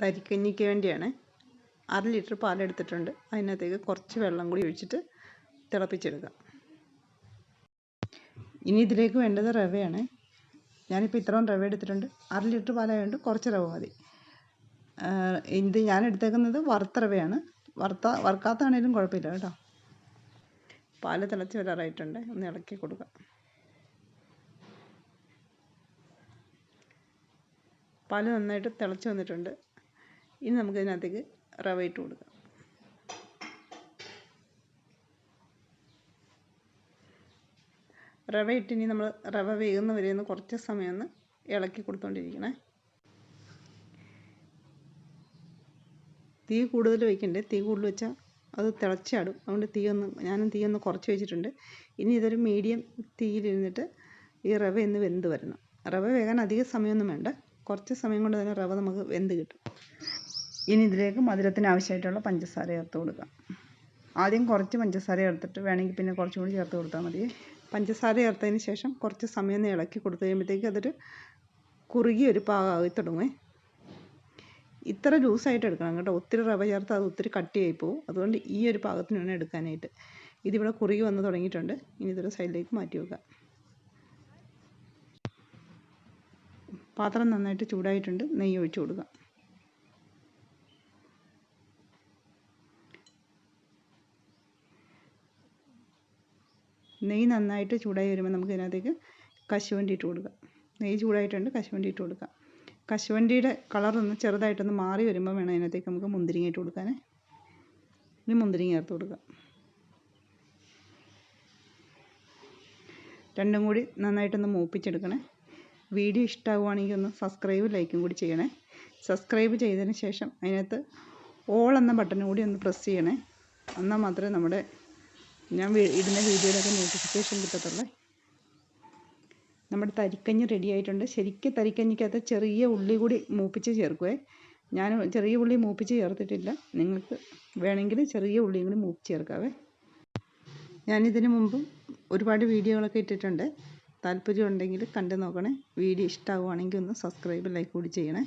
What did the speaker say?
തരിക്കഞ്ഞിക്ക് വേണ്ടിയാണ്. അര ലിറ്റർ പാലെടുത്തിട്ടുണ്ട് അതിനകത്തേക്ക് കുറച്ച് വെള്ളം കൂടി ഒഴിച്ചിട്ട് തിളപ്പിച്ചെടുക്കാം. ഇനി ഇതിലേക്ക് വേണ്ടത് റവയാണ്. ഞാനിപ്പോൾ ഇത്രയും റവ എടുത്തിട്ടുണ്ട്. അര ലിറ്റർ പാലായതുകൊണ്ട് കുറച്ച് റവ മതി. ഇത് ഞാൻ എടുത്തേക്കുന്നത് വറുത്ത റവയാണ്. വറുത്ത വറുക്കാത്തതാണേലും കുഴപ്പമില്ല കേട്ടോ. പാൽ തിളച്ച് വരാറായിട്ടുണ്ട്. ഒന്ന് ഇളക്കി കൊടുക്കാം. പാൽ നന്നായിട്ട് തിളച്ച് വന്നിട്ടുണ്ട്. ഇനി നമുക്ക് ഇതിനകത്തേക്ക് റവ ഇട്ട് കൊടുക്കാം. റവ ഇട്ട് ഇനി നമ്മൾ റവ വേകുന്ന വരെ ഒന്ന് കുറച്ച് സമയം ഒന്ന് ഇളക്കി കൊടുത്തോണ്ടിരിക്കണേ. തീ കൂടുതൽ വയ്ക്കണ്ടേ തീ കൂടുതൽ വെച്ചാൽ അത് തിളച്ചാടും. അതുകൊണ്ട് തീ ഒന്ന് ഞാനും തീ ഒന്ന് കുറച്ച് വെച്ചിട്ടുണ്ട്. ഇനി ഇതൊരു മീഡിയം തീയിലിരുന്നിട്ട് ഈ റവ ഒന്ന് വെന്ത് വരണം. റവ വേകാൻ അധിക സമയമൊന്നും വേണ്ട. കുറച്ച് സമയം കൊണ്ട് തന്നെ റവ നമുക്ക് വെന്ത് കിട്ടും. ഇനി ഇതിലേക്ക് മധുരത്തിന് ആവശ്യമായിട്ടുള്ള പഞ്ചസാര ചേർത്ത് കൊടുക്കാം ആദ്യം കുറച്ച് പഞ്ചസാര ചേർത്തിട്ട് വേണമെങ്കിൽ പിന്നെ കുറച്ചും കൂടി ചേർത്ത് കൊടുത്താൽ മതി. പഞ്ചസാര ചേർത്തതിന് ശേഷം കുറച്ച് സമയം ഇളക്കി കൊടുത്തു കഴിയുമ്പോഴത്തേക്ക് അതൊരു കുറുകിയ ഒരു പാകമായി തുടങ്ങുമേ ഇത്ര ലൂസായിട്ട് എടുക്കണം കേട്ടോ. ഒത്തിരി റവ ചേർത്ത് അത് ഒത്തിരി കട്ടിയായി പോകും. അതുകൊണ്ട് ഈ ഒരു പാകത്തിന് വേണം എടുക്കാനായിട്ട്. ഇതിവിടെ കുറുകി വന്ന് തുടങ്ങിയിട്ടുണ്ട്. ഇനി ഇതൊരു സൈഡിലേക്ക് മാറ്റി വെക്കാം. പാത്രം നന്നായിട്ട് ചൂടായിട്ടുണ്ട്. നെയ്യ് ഒഴിച്ച് കൊടുക്കാം. നെയ്യ് നന്നായിട്ട് ചൂടായി വരുമ്പോൾ നമുക്ക് ഇതിനകത്തേക്ക് കശുവണ്ടി ഇട്ട് കൊടുക്കാം. നെയ്യ് ചൂടായിട്ടുണ്ട് കശുവണ്ടി ഇട്ട് കൊടുക്കാം. കശുവണ്ടിയുടെ കളറൊന്ന് ചെറുതായിട്ടൊന്ന് മാറി വരുമ്പോൾ വേണം അതിനകത്തേക്ക് നമുക്ക് മുന്തിരിങ്ങ ഇട്ട് കൊടുക്കാനേ. ഇനി മുന്തിരിങ്ങ ചേർത്ത് കൊടുക്കാം. രണ്ടും കൂടി നന്നായിട്ടൊന്ന് മൂപ്പിച്ചെടുക്കണേ. വീഡിയോ ഇഷ്ടമാവുകയാണെങ്കിൽ ഒന്ന് സബ്സ്ക്രൈബ് ലൈക്കും കൂടി ചെയ്യണേ. സബ്സ്ക്രൈബ് ചെയ്തതിന് ശേഷം അതിനകത്ത് ഓൾ എന്ന ബട്ടൺ കൂടി ഒന്ന് പ്രസ് ചെയ്യണേ. എന്നാൽ മാത്രമേ നമ്മുടെ ഞാൻ ഇടുന്ന വീഡിയോയിലൊക്കെ നോട്ടിഫിക്കേഷൻ കിട്ടത്തുള്ളേ. നമ്മുടെ തരിക്കഞ്ഞ് റെഡി ആയിട്ടുണ്ട്. ശരിക്കും തരിക്കഞ്ഞിക്കകത്ത് ചെറിയ ഉള്ളി കൂടി മൂപ്പിച്ച് ചേർക്കുവേ. ഞാൻ ചെറിയ ഉള്ളി മൂപ്പിച്ച് ചേർത്തിട്ടില്ല. നിങ്ങൾക്ക് വേണമെങ്കിൽ ചെറിയ ഉള്ളിയും കൂടി മൂപ്പിച്ച് ചേർക്കാവേ. ഞാനിതിന് മുമ്പ് ഒരുപാട് വീഡിയോകളൊക്കെ ഇട്ടിട്ടുണ്ട്. താല്പര്യം ഉണ്ടെങ്കിൽ കണ്ടു നോക്കണേ. വീഡിയോ ഇഷ്ടമാവുകയാണെങ്കിൽ ഒന്ന് സബ്സ്ക്രൈബ് ലൈക്ക് കൂടി ചെയ്യണേ.